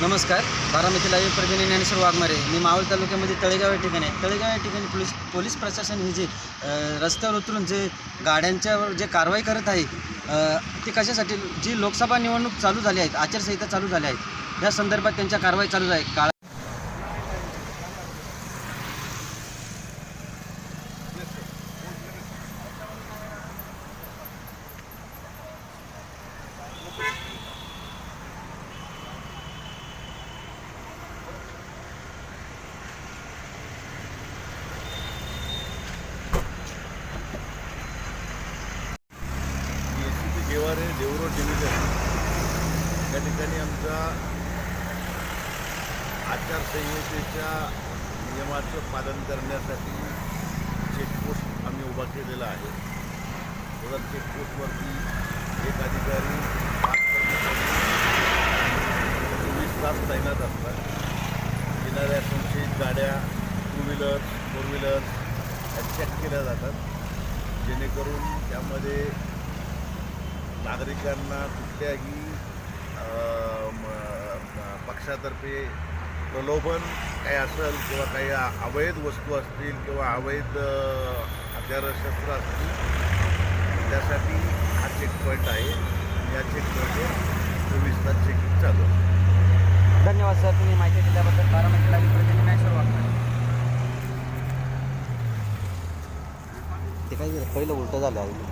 नमस्कार. बारामती लाईव्ह प्रवीण ज्ञानेश्वर वाघमारे. मी मावळ तालुक्यामध्ये तळेगाव या ठिकाणी आहे. तळेगाव या ठिकाणी पोलीस पोलीस प्रशासन हे जे रस्त्यावर उतरून जे गाड्यांच्यावर जे कारवाई करत आहे ते कशासाठी? जी लोकसभा निवडणूक चालू झाली आहेत आचारसंहिता चालू झाल्या आहेत या संदर्भात त्यांच्या कारवाई चालू आहे. काळ सी पी देवरोड डिव्हिजन या ठिकाणी आमचा आचारसंहितेच्या नियमाचं पालन करण्यासाठी चेकपोस्ट आम्ही उभा केलेला आहे. तर चेकपोस्टवरती एक अधिकारी चोवीस तास तैनात असतात. येणाऱ्या संशयित गाड्या टू व्हीलर्स फोर व्हीलर्स या चेक केल्या जातात. जेणेकरून त्यामध्ये नागरिकांना कुठल्याही पक्षातर्फे प्रलोभन काही असेल किंवा काही अवैध वस्तू असतील किंवा अवैध अ, हत्यारं शस्त्र असतील त्यासाठी हा चेक पॉईंट आहे. या चेक पॉईंटवर चोवीस तास चेकिंग चालू आहे. धन्यवाद सर तुम्ही माहिती दिल्याबद्दल बारामती लाईव्ह प्रतिनिधी ज्ञानेश्वर वाघमारे ते काय पहिलं उलटं झालं. आहे